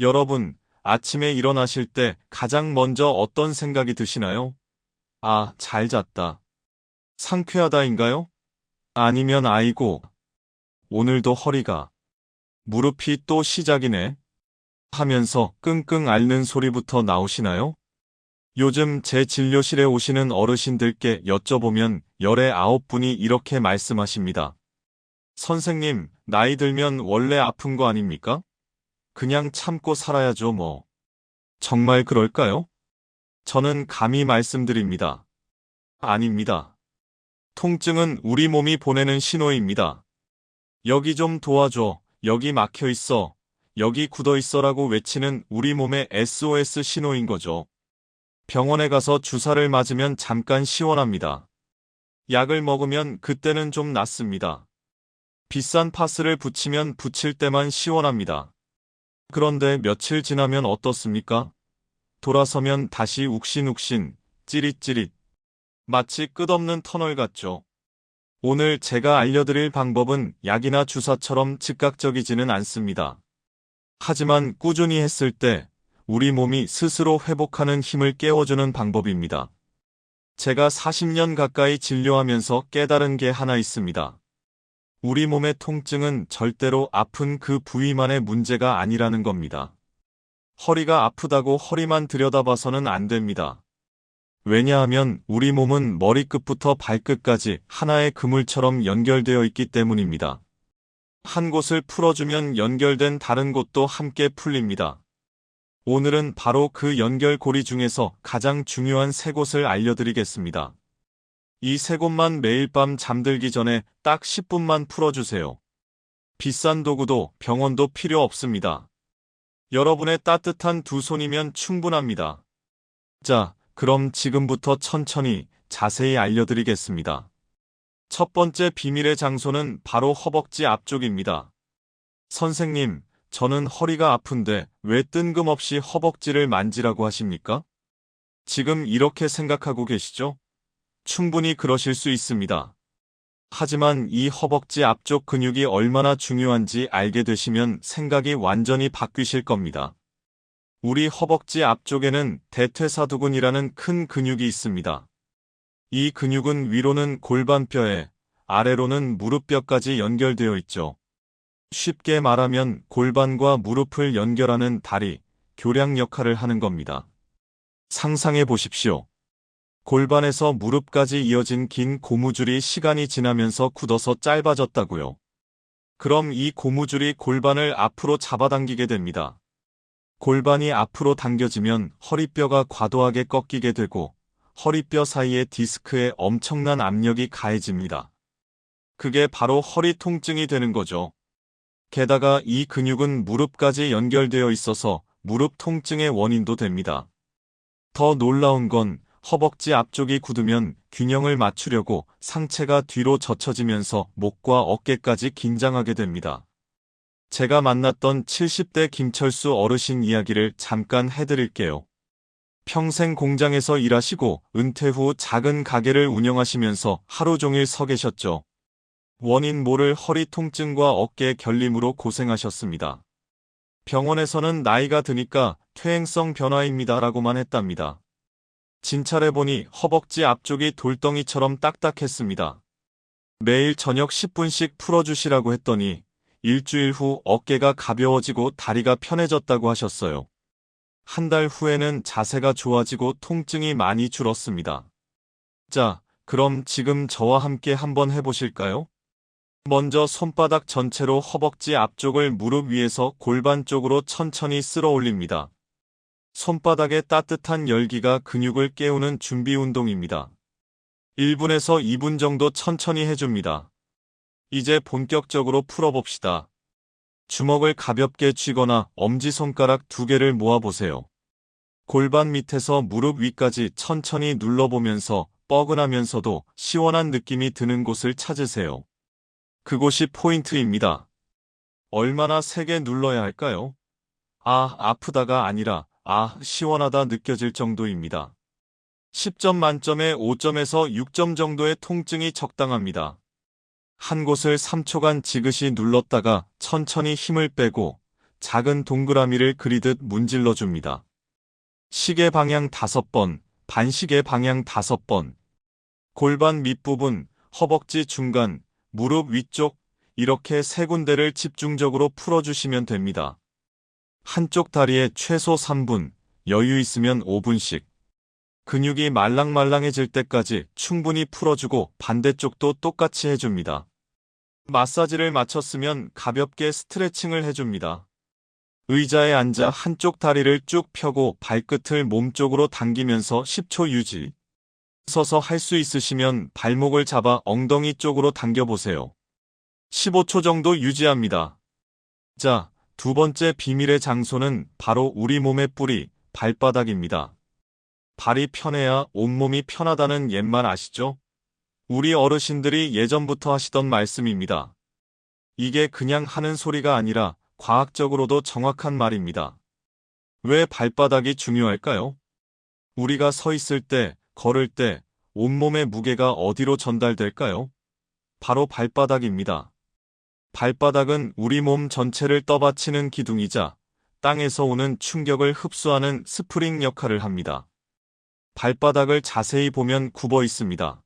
여러분, 아침에 일어나실 때 가장 먼저 어떤 생각이 드시나요? 아, 잘 잤다. 상쾌하다인가요? 아니면 아이고, 오늘도 허리가, 무릎이 또 시작이네. 하면서 끙끙 앓는 소리부터 나오시나요? 요즘 제 진료실에 오시는 어르신들께 여쭤보면 열의 아홉 분이 이렇게 말씀하십니다. 선생님, 나이 들면 원래 아픈 거 아닙니까? 그냥 참고 살아야죠, 뭐. 정말 그럴까요? 저는 감히 말씀드립니다. 아닙니다. 통증은 우리 몸이 보내는 신호입니다. 여기 좀 도와줘, 여기 막혀 있어, 여기 굳어 있어라고 외치는 우리 몸의 SOS 신호인 거죠. 병원에 가서 주사를 맞으면 잠깐 시원합니다. 약을 먹으면 그때는 좀 낫습니다. 비싼 파스를 붙이면 붙일 때만 시원합니다. 그런데 며칠 지나면 어떻습니까? 돌아서면 다시 욱신욱신, 찌릿찌릿. 마치 끝없는 터널 같죠. 오늘 제가 알려드릴 방법은 약이나 주사처럼 즉각적이지는 않습니다. 하지만 꾸준히 했을 때 우리 몸이 스스로 회복하는 힘을 깨워주는 방법입니다. 제가 40년 가까이 진료하면서 깨달은 게 하나 있습니다. 우리 몸의 통증은 절대로 아픈 그 부위만의 문제가 아니라는 겁니다. 허리가 아프다고 허리만 들여다봐서는 안 됩니다. 왜냐하면 우리 몸은 머리끝부터 발끝까지 하나의 그물처럼 연결되어 있기 때문입니다. 한 곳을 풀어주면 연결된 다른 곳도 함께 풀립니다. 오늘은 바로 그 연결고리 중에서 가장 중요한 세 곳을 알려드리겠습니다. 이 세 곳만 매일 밤 잠들기 전에 딱 10분만 풀어주세요. 비싼 도구도 병원도 필요 없습니다. 여러분의 따뜻한 두 손이면 충분합니다. 자, 그럼 지금부터 천천히 자세히 알려드리겠습니다. 첫 번째 비밀의 장소는 바로 허벅지 앞쪽입니다. 선생님, 저는 허리가 아픈데 왜 뜬금없이 허벅지를 만지라고 하십니까? 지금 이렇게 생각하고 계시죠? 충분히 그러실 수 있습니다. 하지만 이 허벅지 앞쪽 근육이 얼마나 중요한지 알게 되시면 생각이 완전히 바뀌실 겁니다. 우리 허벅지 앞쪽에는 대퇴사두근이라는 큰 근육이 있습니다. 이 근육은 위로는 골반뼈에, 아래로는 무릎뼈까지 연결되어 있죠. 쉽게 말하면 골반과 무릎을 연결하는 다리, 교량 역할을 하는 겁니다. 상상해 보십시오. 골반에서 무릎까지 이어진 긴 고무줄이 시간이 지나면서 굳어서 짧아졌다고요. 그럼 이 고무줄이 골반을 앞으로 잡아당기게 됩니다. 골반이 앞으로 당겨지면 허리뼈가 과도하게 꺾이게 되고 허리뼈 사이의 디스크에 엄청난 압력이 가해집니다. 그게 바로 허리 통증이 되는 거죠. 게다가 이 근육은 무릎까지 연결되어 있어서 무릎 통증의 원인도 됩니다. 더 놀라운 건 허벅지 앞쪽이 굳으면 균형을 맞추려고 상체가 뒤로 젖혀지면서 목과 어깨까지 긴장하게 됩니다. 제가 만났던 70대 김철수 어르신 이야기를 잠깐 해드릴게요. 평생 공장에서 일하시고 은퇴 후 작은 가게를 운영하시면서 하루 종일 서 계셨죠. 원인 모를 허리 통증과 어깨 결림으로 고생하셨습니다. 병원에서는 나이가 드니까 퇴행성 변화입니다라고만 했답니다. 진찰해보니 허벅지 앞쪽이 돌덩이처럼 딱딱했습니다. 매일 저녁 10분씩 풀어주시라고 했더니 일주일 후 어깨가 가벼워지고 다리가 편해졌다고 하셨어요. 한 달 후에는 자세가 좋아지고 통증이 많이 줄었습니다. 자, 그럼 지금 저와 함께 한번 해보실까요? 먼저 손바닥 전체로 허벅지 앞쪽을 무릎 위에서 골반 쪽으로 천천히 쓸어 올립니다. 손바닥의 따뜻한 열기가 근육을 깨우는 준비 운동입니다. 1분에서 2분 정도 천천히 해줍니다. 이제 본격적으로 풀어봅시다. 주먹을 가볍게 쥐거나 엄지손가락 두 개를 모아보세요. 골반 밑에서 무릎 위까지 천천히 눌러보면서 뻐근하면서도 시원한 느낌이 드는 곳을 찾으세요. 그곳이 포인트입니다. 얼마나 세게 눌러야 할까요? 아, 아프다가 아니라 아, 시원하다 느껴질 정도입니다. 10점 만점에 5점에서 6점 정도의 통증이 적당합니다. 한 곳을 3초간 지그시 눌렀다가 천천히 힘을 빼고 작은 동그라미를 그리듯 문질러 줍니다. 시계 방향 5번, 반시계 방향 5번. 골반 밑부분, 허벅지 중간, 무릎 위쪽, 이렇게 세 군데를 집중적으로 풀어주시면 됩니다. 한쪽 다리에 최소 3분, 여유 있으면 5분씩. 근육이 말랑말랑해질 때까지 충분히 풀어주고 반대쪽도 똑같이 해줍니다. 마사지를 마쳤으면 가볍게 스트레칭을 해줍니다. 의자에 앉아 한쪽 다리를 쭉 펴고 발끝을 몸쪽으로 당기면서 10초 유지. 서서 할 수 있으시면 발목을 잡아 엉덩이 쪽으로 당겨보세요. 15초 정도 유지합니다. 자, 두 번째 비밀의 장소는 바로 우리 몸의 뿌리, 발바닥입니다. 발이 편해야 온몸이 편하다는 옛말 아시죠? 우리 어르신들이 예전부터 하시던 말씀입니다. 이게 그냥 하는 소리가 아니라 과학적으로도 정확한 말입니다. 왜 발바닥이 중요할까요? 우리가 서 있을 때, 걸을 때, 온몸의 무게가 어디로 전달될까요? 바로 발바닥입니다. 발바닥은 우리 몸 전체를 떠받치는 기둥이자 땅에서 오는 충격을 흡수하는 스프링 역할을 합니다. 발바닥을 자세히 보면 굽어 있습니다.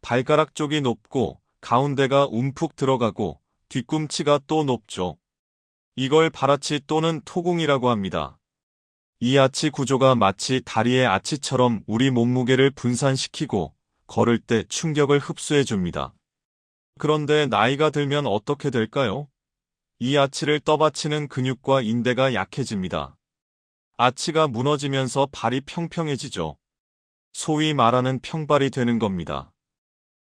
발가락 쪽이 높고 가운데가 움푹 들어가고 뒤꿈치가 또 높죠. 이걸 발아치 또는 토궁이라고 합니다. 이 아치 구조가 마치 다리의 아치처럼 우리 몸무게를 분산시키고 걸을 때 충격을 흡수해 줍니다. 그런데 나이가 들면 어떻게 될까요? 이 아치를 떠받치는 근육과 인대가 약해집니다. 아치가 무너지면서 발이 평평해지죠. 소위 말하는 평발이 되는 겁니다.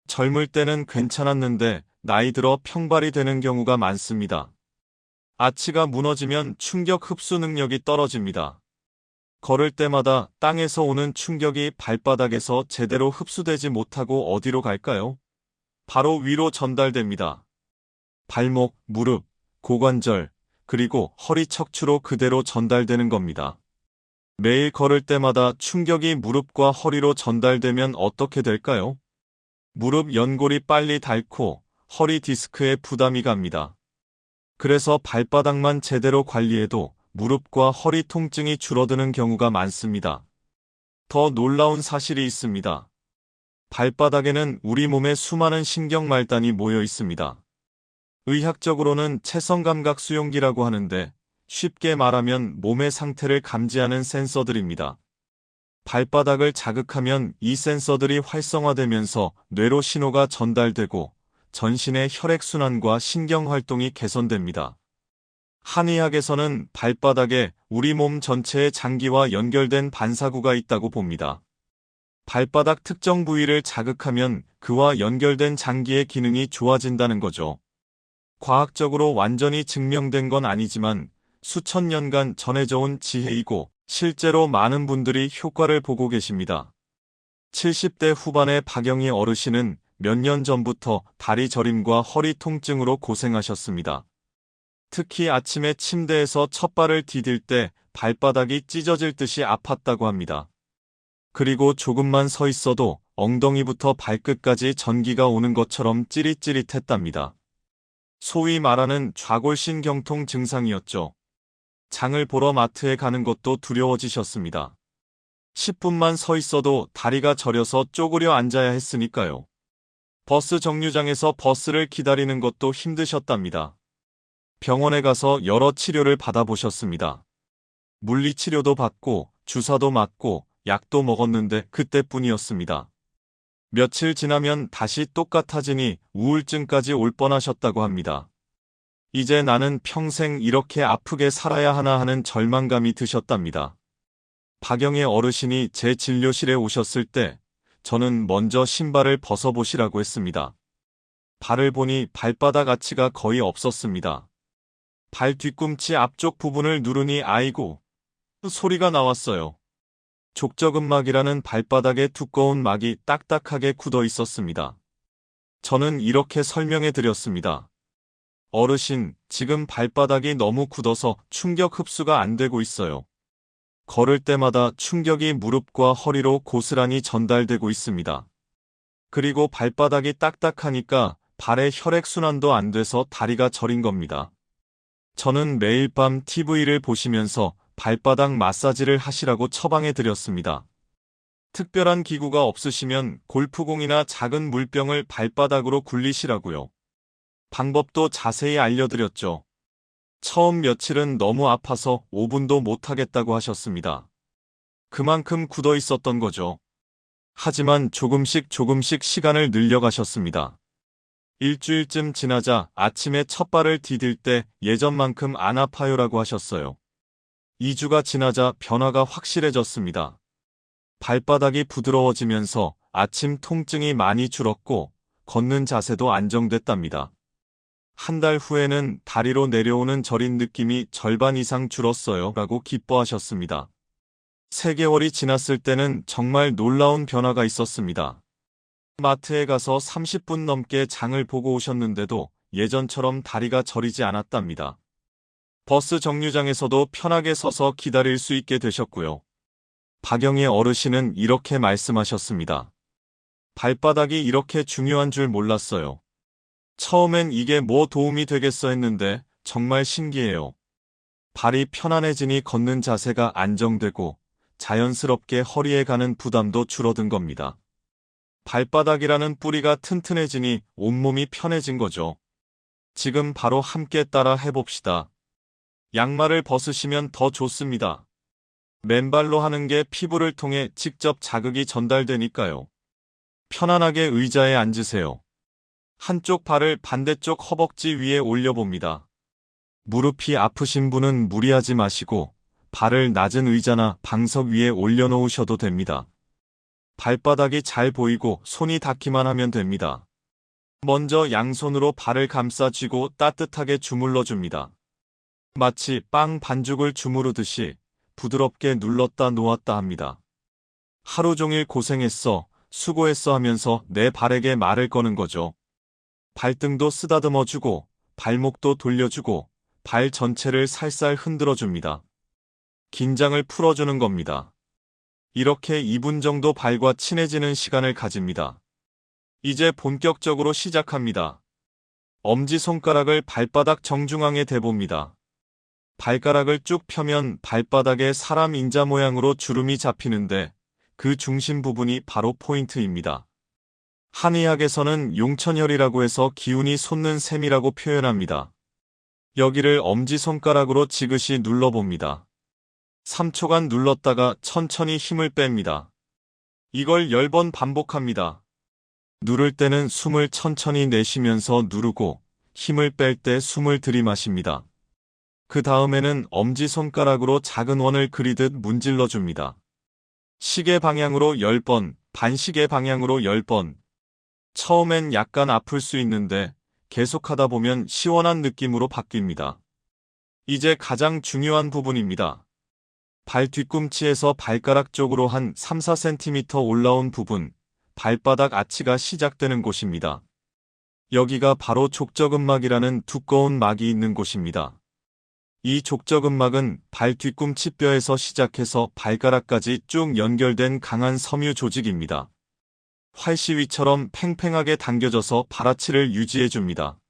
젊을 때는 괜찮았는데 나이 들어 평발이 되는 경우가 많습니다. 아치가 무너지면 충격 흡수 능력이 떨어집니다. 걸을 때마다 땅에서 오는 충격이 발바닥에서 제대로 흡수되지 못하고 어디로 갈까요? 바로 위로 전달됩니다. 발목, 무릎, 고관절, 그리고 허리 척추로 그대로 전달되는 겁니다. 매일 걸을 때마다 충격이 무릎과 허리로 전달되면 어떻게 될까요? 무릎 연골이 빨리 닳고 허리 디스크에 부담이 갑니다. 그래서 발바닥만 제대로 관리해도 무릎과 허리 통증이 줄어드는 경우가 많습니다. 더 놀라운 사실이 있습니다. 발바닥에는 우리 몸의 수많은 신경 말단이 모여 있습니다. 의학적으로는 체성감각 수용기라고 하는데 쉽게 말하면 몸의 상태를 감지하는 센서들입니다. 발바닥을 자극하면 이 센서들이 활성화되면서 뇌로 신호가 전달되고 전신의 혈액순환과 신경활동이 개선됩니다. 한의학에서는 발바닥에 우리 몸 전체의 장기와 연결된 반사구가 있다고 봅니다. 발바닥 특정 부위를 자극하면 그와 연결된 장기의 기능이 좋아진다는 거죠. 과학적으로 완전히 증명된 건 아니지만 수천 년간 전해져 온 지혜이고 실제로 많은 분들이 효과를 보고 계십니다. 70대 후반의 박영희 어르신은 몇 년 전부터 다리 저림과 허리 통증으로 고생하셨습니다. 특히 아침에 침대에서 첫 발을 디딜 때 발바닥이 찢어질 듯이 아팠다고 합니다. 그리고 조금만 서 있어도 엉덩이부터 발끝까지 전기가 오는 것처럼 찌릿찌릿했답니다. 소위 말하는 좌골신경통 증상이었죠. 장을 보러 마트에 가는 것도 두려워지셨습니다. 10분만 서 있어도 다리가 저려서 쪼그려 앉아야 했으니까요. 버스 정류장에서 버스를 기다리는 것도 힘드셨답니다. 병원에 가서 여러 치료를 받아보셨습니다. 물리치료도 받고 주사도 맞고 약도 먹었는데 그때뿐이었습니다. 며칠 지나면 다시 똑같아지니 우울증까지 올 뻔하셨다고 합니다. 이제 나는 평생 이렇게 아프게 살아야 하나 하는 절망감이 드셨답니다. 박영의 어르신이 제 진료실에 오셨을 때 저는 먼저 신발을 벗어보시라고 했습니다. 발을 보니 발바닥 아치가 거의 없었습니다. 발 뒤꿈치 앞쪽 부분을 누르니 아이고 소리가 나왔어요. 족저근막이라는 발바닥에 두꺼운 막이 딱딱하게 굳어 있었습니다. 저는 이렇게 설명해 드렸습니다. 어르신, 지금 발바닥이 너무 굳어서 충격 흡수가 안 되고 있어요. 걸을 때마다 충격이 무릎과 허리로 고스란히 전달되고 있습니다. 그리고 발바닥이 딱딱하니까 발의 혈액순환도 안 돼서 다리가 저린 겁니다. 저는 매일 밤 TV를 보시면서 발바닥 마사지를 하시라고 처방해 드렸습니다. 특별한 기구가 없으시면 골프공이나 작은 물병을 발바닥으로 굴리시라고요. 방법도 자세히 알려드렸죠. 처음 며칠은 너무 아파서 5분도 못하겠다고 하셨습니다. 그만큼 굳어 있었던 거죠. 하지만 조금씩 조금씩 시간을 늘려가셨습니다. 일주일쯤 지나자 아침에 첫 발을 디딜 때 예전만큼 안 아파요라고 하셨어요. 2주가 지나자 변화가 확실해졌습니다. 발바닥이 부드러워지면서 아침 통증이 많이 줄었고 걷는 자세도 안정됐답니다. 한 달 후에는 다리로 내려오는 저린 느낌이 절반 이상 줄었어요 라고 기뻐하셨습니다. 3개월이 지났을 때는 정말 놀라운 변화가 있었습니다. 마트에 가서 30분 넘게 장을 보고 오셨는데도 예전처럼 다리가 저리지 않았답니다. 버스 정류장에서도 편하게 서서 기다릴 수 있게 되셨고요. 박영의 어르신은 이렇게 말씀하셨습니다. 발바닥이 이렇게 중요한 줄 몰랐어요. 처음엔 이게 뭐 도움이 되겠어 했는데 정말 신기해요. 발이 편안해지니 걷는 자세가 안정되고 자연스럽게 허리에 가는 부담도 줄어든 겁니다. 발바닥이라는 뿌리가 튼튼해지니 온몸이 편해진 거죠. 지금 바로 함께 따라 해봅시다. 양말을 벗으시면 더 좋습니다. 맨발로 하는 게 피부를 통해 직접 자극이 전달되니까요. 편안하게 의자에 앉으세요. 한쪽 발을 반대쪽 허벅지 위에 올려봅니다. 무릎이 아프신 분은 무리하지 마시고 발을 낮은 의자나 방석 위에 올려놓으셔도 됩니다. 발바닥이 잘 보이고 손이 닿기만 하면 됩니다. 먼저 양손으로 발을 감싸 쥐고 따뜻하게 주물러 줍니다. 마치 빵 반죽을 주무르듯이 부드럽게 눌렀다 놓았다 합니다. 하루 종일 고생했어, 수고했어 하면서 내 발에게 말을 거는 거죠. 발등도 쓰다듬어 주고, 발목도 돌려주고, 발 전체를 살살 흔들어 줍니다. 긴장을 풀어주는 겁니다. 이렇게 2분 정도 발과 친해지는 시간을 가집니다. 이제 본격적으로 시작합니다. 엄지손가락을 발바닥 정중앙에 대봅니다. 발가락을 쭉 펴면 발바닥에 사람 인자 모양으로 주름이 잡히는데 그 중심 부분이 바로 포인트입니다. 한의학에서는 용천혈이라고 해서 기운이 솟는 셈이라고 표현합니다. 여기를 엄지손가락으로 지그시 눌러봅니다. 3초간 눌렀다가 천천히 힘을 뺍니다. 이걸 10번 반복합니다. 누를 때는 숨을 천천히 내쉬면서 누르고 힘을 뺄 때 숨을 들이마십니다. 그 다음에는 엄지손가락으로 작은 원을 그리듯 문질러 줍니다. 시계 방향으로 10번, 반시계 방향으로 10번. 처음엔 약간 아플 수 있는데 계속하다 보면 시원한 느낌으로 바뀝니다. 이제 가장 중요한 부분입니다. 발 뒤꿈치에서 발가락 쪽으로 한 3, 4cm 올라온 부분, 발바닥 아치가 시작되는 곳입니다. 여기가 바로 족저근막이라는 두꺼운 막이 있는 곳입니다. 이 족저근막은 발 뒤꿈치 뼈에서 시작해서 발가락까지 쭉 연결된 강한 섬유 조직입니다. 활시위처럼 팽팽하게 당겨져서 발아치를 유지해줍니다.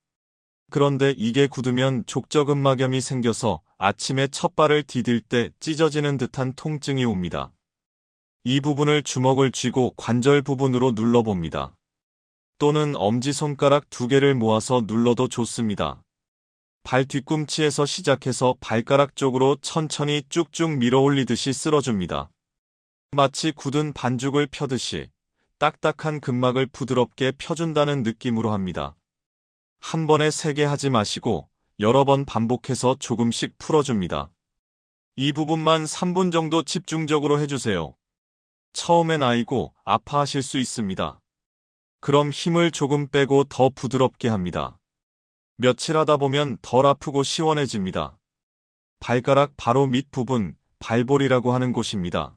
그런데 이게 굳으면 족저근막염이 생겨서 아침에 첫 발을 디딜 때 찢어지는 듯한 통증이 옵니다. 이 부분을 주먹을 쥐고 관절 부분으로 눌러봅니다. 또는 엄지손가락 두 개를 모아서 눌러도 좋습니다. 발 뒤꿈치에서 시작해서 발가락 쪽으로 천천히 쭉쭉 밀어 올리듯이 쓸어줍니다. 마치 굳은 반죽을 펴듯이 딱딱한 근막을 부드럽게 펴준다는 느낌으로 합니다. 한 번에 세게 하지 마시고 여러 번 반복해서 조금씩 풀어줍니다. 이 부분만 3분 정도 집중적으로 해주세요. 처음엔 아이고 아파하실 수 있습니다. 그럼 힘을 조금 빼고 더 부드럽게 합니다. 며칠 하다 보면 덜 아프고 시원해집니다. 발가락 바로 밑부분, 발볼이라고 하는 곳입니다.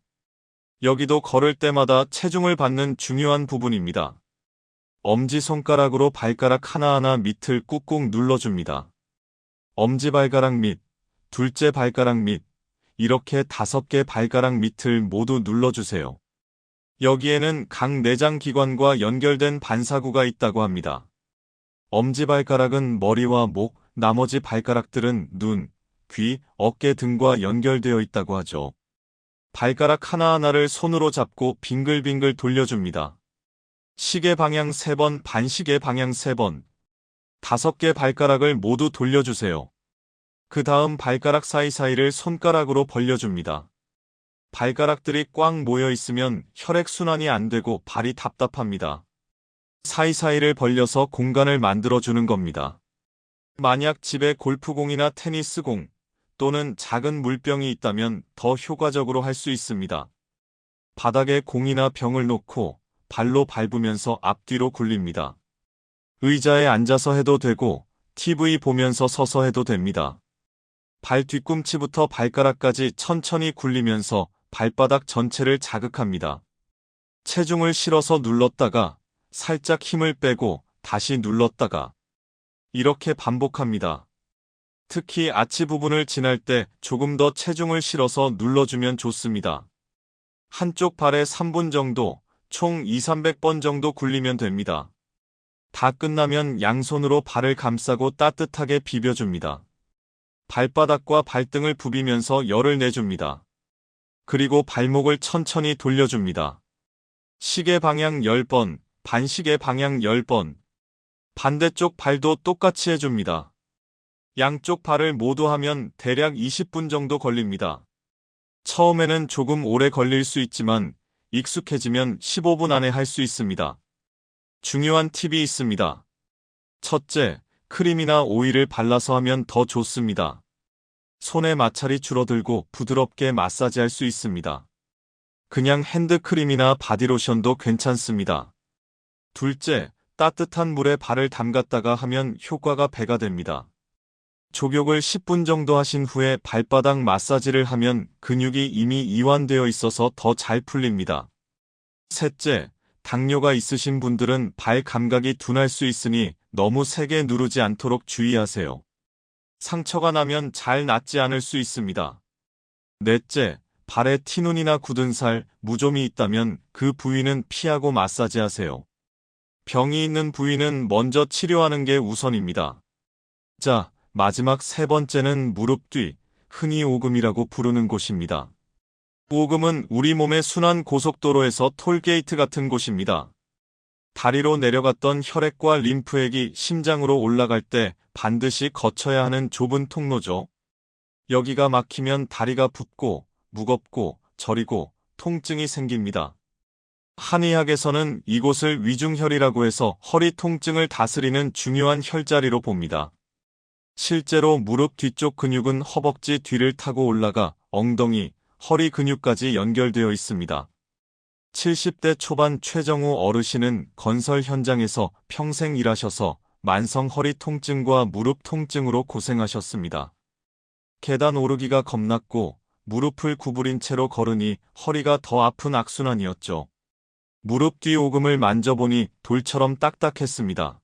여기도 걸을 때마다 체중을 받는 중요한 부분입니다. 엄지손가락으로 발가락 하나하나 밑을 꾹꾹 눌러줍니다. 엄지발가락 밑, 둘째 발가락 밑, 이렇게 다섯 개 발가락 밑을 모두 눌러주세요. 여기에는 각 내장 기관과 연결된 반사구가 있다고 합니다. 엄지발가락은 머리와 목, 나머지 발가락들은 눈, 귀, 어깨 등과 연결되어 있다고 하죠. 발가락 하나하나를 손으로 잡고 빙글빙글 돌려줍니다. 시계 방향 3번, 반시계 방향 3번. 다섯 개 발가락을 모두 돌려주세요. 그 다음 발가락 사이사이를 손가락으로 벌려줍니다. 발가락들이 꽉 모여 있으면 혈액순환이 안 되고 발이 답답합니다. 사이사이를 벌려서 공간을 만들어주는 겁니다. 만약 집에 골프공이나 테니스공 또는 작은 물병이 있다면 더 효과적으로 할 수 있습니다. 바닥에 공이나 병을 놓고 발로 밟으면서 앞뒤로 굴립니다. 의자에 앉아서 해도 되고 TV 보면서 서서 해도 됩니다. 발 뒤꿈치부터 발가락까지 천천히 굴리면서 발바닥 전체를 자극합니다. 체중을 실어서 눌렀다가 살짝 힘을 빼고 다시 눌렀다가 이렇게 반복합니다. 특히 아치 부분을 지날 때 조금 더 체중을 실어서 눌러주면 좋습니다. 한쪽 발에 3분 정도, 총 2, 300번 정도 굴리면 됩니다. 다 끝나면 양손으로 발을 감싸고 따뜻하게 비벼줍니다. 발바닥과 발등을 부비면서 열을 내줍니다. 그리고 발목을 천천히 돌려줍니다. 시계 방향 10번, 반시계 방향 10번. 반대쪽 발도 똑같이 해줍니다. 양쪽 발을 모두 하면 대략 20분 정도 걸립니다. 처음에는 조금 오래 걸릴 수 있지만 익숙해지면 15분 안에 할 수 있습니다. 중요한 팁이 있습니다. 첫째, 크림이나 오일을 발라서 하면 더 좋습니다. 손의 마찰이 줄어들고 부드럽게 마사지할 수 있습니다. 그냥 핸드크림이나 바디로션도 괜찮습니다. 둘째, 따뜻한 물에 발을 담갔다가 하면 효과가 배가 됩니다. 족욕을 10분 정도 하신 후에 발바닥 마사지를 하면 근육이 이미 이완되어 있어서 더 잘 풀립니다. 셋째, 당뇨가 있으신 분들은 발 감각이 둔할 수 있으니 너무 세게 누르지 않도록 주의하세요. 상처가 나면 잘 낫지 않을 수 있습니다. 넷째, 발에 티눈이나 굳은 살, 무좀이 있다면 그 부위는 피하고 마사지하세요. 병이 있는 부위는 먼저 치료하는 게 우선입니다. 자, 마지막 세 번째는 무릎 뒤, 흔히 오금이라고 부르는 곳입니다. 오금은 우리 몸의 순환 고속도로에서 톨게이트 같은 곳입니다. 다리로 내려갔던 혈액과 림프액이 심장으로 올라갈 때 반드시 거쳐야 하는 좁은 통로죠. 여기가 막히면 다리가 붓고 무겁고 저리고 통증이 생깁니다. 한의학에서는 이곳을 위중혈이라고 해서 허리 통증을 다스리는 중요한 혈자리로 봅니다. 실제로 무릎 뒤쪽 근육은 허벅지 뒤를 타고 올라가 엉덩이, 허리 근육까지 연결되어 있습니다. 70대 초반 최정우 어르신은 건설 현장에서 평생 일하셔서 만성 허리 통증과 무릎 통증으로 고생하셨습니다. 계단 오르기가 겁났고 무릎을 구부린 채로 걸으니 허리가 더 아픈 악순환이었죠. 무릎 뒤 오금을 만져보니 돌처럼 딱딱했습니다.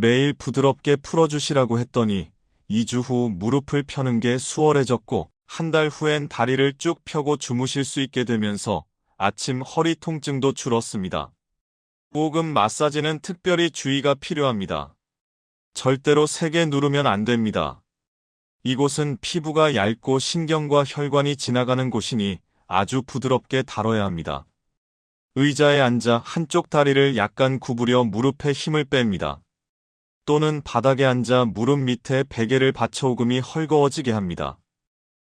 매일 부드럽게 풀어주시라고 했더니 2주 후 무릎을 펴는 게 수월해졌고 한 달 후엔 다리를 쭉 펴고 주무실 수 있게 되면서 아침 허리 통증도 줄었습니다. 오금 마사지는 특별히 주의가 필요합니다. 절대로 세게 누르면 안 됩니다. 이곳은 피부가 얇고 신경과 혈관이 지나가는 곳이니 아주 부드럽게 다뤄야 합니다. 의자에 앉아 한쪽 다리를 약간 구부려 무릎에 힘을 뺍니다. 또는 바닥에 앉아 무릎 밑에 베개를 받쳐 오금이 헐거워지게 합니다.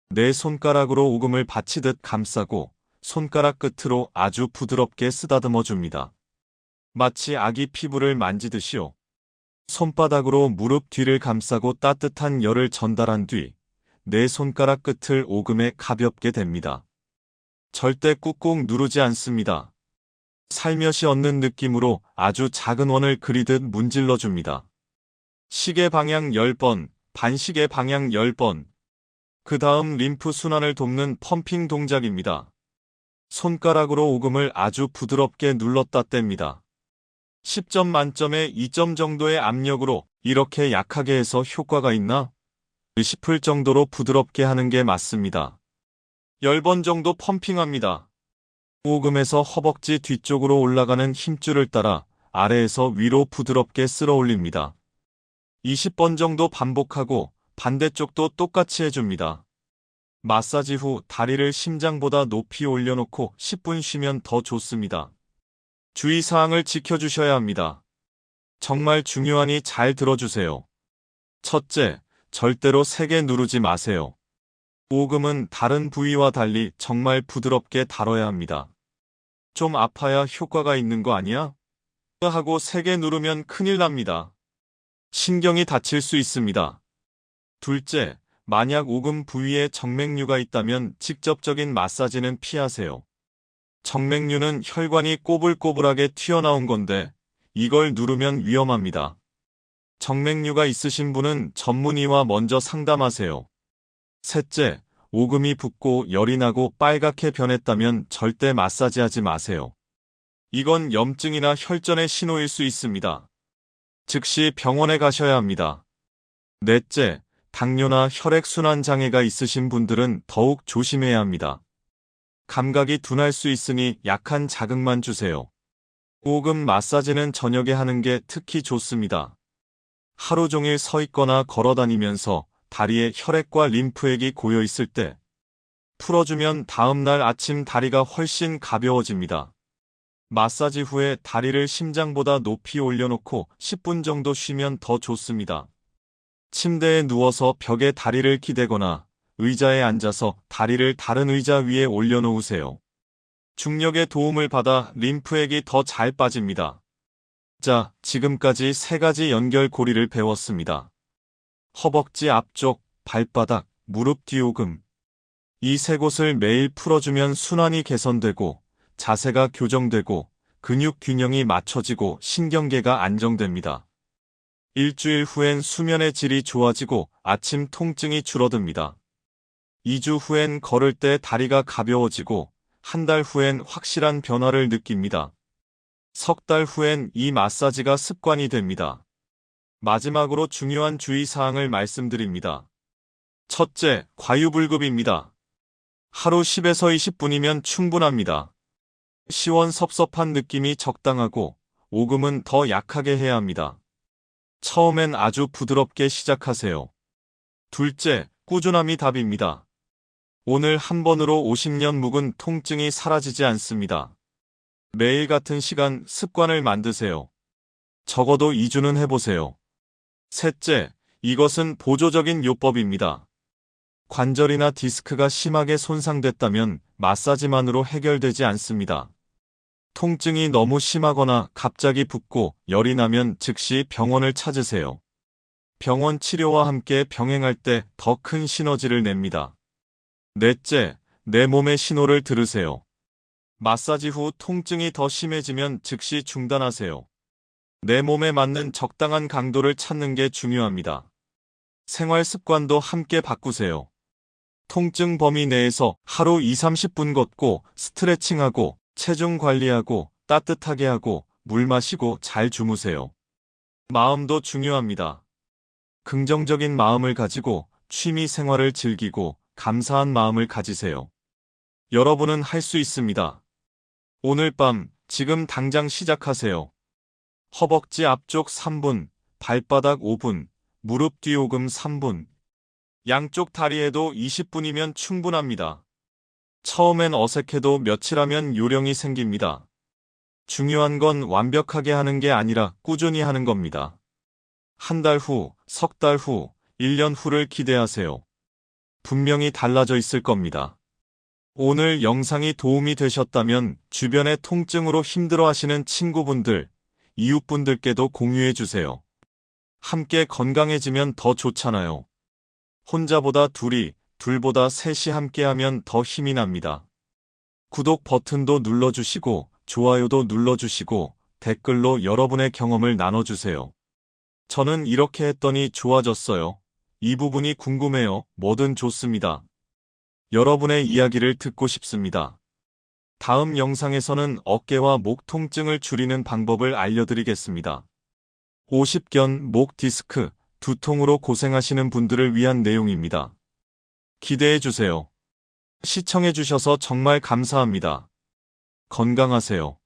내 손가락으로 오금을 받치듯 감싸고 손가락 끝으로 아주 부드럽게 쓰다듬어 줍니다. 마치 아기 피부를 만지듯이요. 손바닥으로 무릎 뒤를 감싸고 따뜻한 열을 전달한 뒤 내 손가락 끝을 오금에 가볍게 댑니다. 절대 꾹꾹 누르지 않습니다. 살며시 얻는 느낌으로 아주 작은 원을 그리듯 문질러 줍니다. 시계 방향 10번, 반시계 방향 10번. 그 다음 림프 순환을 돕는 펌핑 동작입니다. 손가락으로 오금을 아주 부드럽게 눌렀다 뗍니다. 10점 만점에 2점 정도의 압력으로 이렇게 약하게 해서 효과가 있나? 싶을 정도로 부드럽게 하는 게 맞습니다. 10번 정도 펌핑합니다. 오금에서 허벅지 뒤쪽으로 올라가는 힘줄을 따라 아래에서 위로 부드럽게 쓸어 올립니다. 20번 정도 반복하고 반대쪽도 똑같이 해줍니다. 마사지 후 다리를 심장보다 높이 올려놓고 10분 쉬면 더 좋습니다. 주의사항을 지켜주셔야 합니다. 정말 중요하니 잘 들어주세요. 첫째, 절대로 세게 누르지 마세요. 오금은 다른 부위와 달리 정말 부드럽게 다뤄야 합니다. 좀 아파야 효과가 있는 거 아니야? 하고 세게 누르면 큰일 납니다. 신경이 다칠 수 있습니다. 둘째, 만약 오금 부위에 정맥류가 있다면 직접적인 마사지는 피하세요. 정맥류는 혈관이 꼬불꼬불하게 튀어나온 건데 이걸 누르면 위험합니다. 정맥류가 있으신 분은 전문의와 먼저 상담하세요. 셋째, 오금이 붓고 열이 나고 빨갛게 변했다면 절대 마사지하지 마세요. 이건 염증이나 혈전의 신호일 수 있습니다. 즉시 병원에 가셔야 합니다. 넷째, 당뇨나 혈액순환 장애가 있으신 분들은 더욱 조심해야 합니다. 감각이 둔할 수 있으니 약한 자극만 주세요. 오금 마사지는 저녁에 하는 게 특히 좋습니다. 하루 종일 서 있거나 걸어 다니면서 다리에 혈액과 림프액이 고여 있을 때 풀어주면 다음날 아침 다리가 훨씬 가벼워집니다. 마사지 후에 다리를 심장보다 높이 올려놓고 10분 정도 쉬면 더 좋습니다. 침대에 누워서 벽에 다리를 기대거나 의자에 앉아서 다리를 다른 의자 위에 올려놓으세요. 중력의 도움을 받아 림프액이 더 잘 빠집니다. 자, 지금까지 세 가지 연결 고리를 배웠습니다. 허벅지 앞쪽, 발바닥, 무릎 뒤오금. 이 세 곳을 매일 풀어주면 순환이 개선되고 자세가 교정되고 근육 균형이 맞춰지고 신경계가 안정됩니다. 일주일 후엔 수면의 질이 좋아지고 아침 통증이 줄어듭니다. 2주 후엔 걸을 때 다리가 가벼워지고 한 달 후엔 확실한 변화를 느낍니다. 석 달 후엔 이 마사지가 습관이 됩니다. 마지막으로 중요한 주의사항을 말씀드립니다. 첫째, 과유불급입니다. 하루 10에서 20분이면 충분합니다. 시원섭섭한 느낌이 적당하고 오금은 더 약하게 해야 합니다. 처음엔 아주 부드럽게 시작하세요. 둘째, 꾸준함이 답입니다. 오늘 한 번으로 50년 묵은 통증이 사라지지 않습니다. 매일 같은 시간 습관을 만드세요. 적어도 2주는 해보세요. 셋째, 이것은 보조적인 요법입니다. 관절이나 디스크가 심하게 손상됐다면 마사지만으로 해결되지 않습니다. 통증이 너무 심하거나 갑자기 붓고 열이 나면 즉시 병원을 찾으세요. 병원 치료와 함께 병행할 때 더 큰 시너지를 냅니다. 넷째, 내 몸의 신호를 들으세요. 마사지 후 통증이 더 심해지면 즉시 중단하세요. 내 몸에 맞는 적당한 강도를 찾는 게 중요합니다. 생활 습관도 함께 바꾸세요. 통증 범위 내에서 하루 2, 30분 걷고 스트레칭하고 체중 관리하고 따뜻하게 하고 물 마시고 잘 주무세요. 마음도 중요합니다. 긍정적인 마음을 가지고 취미 생활을 즐기고 감사한 마음을 가지세요. 여러분은 할 수 있습니다. 오늘 밤 지금 당장 시작하세요. 허벅지 앞쪽 3분, 발바닥 5분, 무릎 뒤 오금 3분. 양쪽 다리에도 20분이면 충분합니다. 처음엔 어색해도 며칠 하면 요령이 생깁니다. 중요한 건 완벽하게 하는 게 아니라 꾸준히 하는 겁니다. 한 달 후, 석 달 후, 1년 후를 기대하세요. 분명히 달라져 있을 겁니다. 오늘 영상이 도움이 되셨다면 주변의 통증으로 힘들어 하시는 친구분들, 이웃분들께도 공유해 주세요. 함께 건강해지면 더 좋잖아요. 혼자보다 둘이, 둘보다 셋이 함께하면 더 힘이 납니다. 구독 버튼도 눌러주시고 좋아요도 눌러주시고 댓글로 여러분의 경험을 나눠주세요. 저는 이렇게 했더니 좋아졌어요. 이 부분이 궁금해요. 뭐든 좋습니다. 여러분의 이야기를 듣고 싶습니다. 다음 영상에서는 어깨와 목 통증을 줄이는 방법을 알려드리겠습니다. 50견 목 디스크, 두통으로 고생하시는 분들을 위한 내용입니다. 기대해 주세요. 시청해 주셔서 정말 감사합니다. 건강하세요.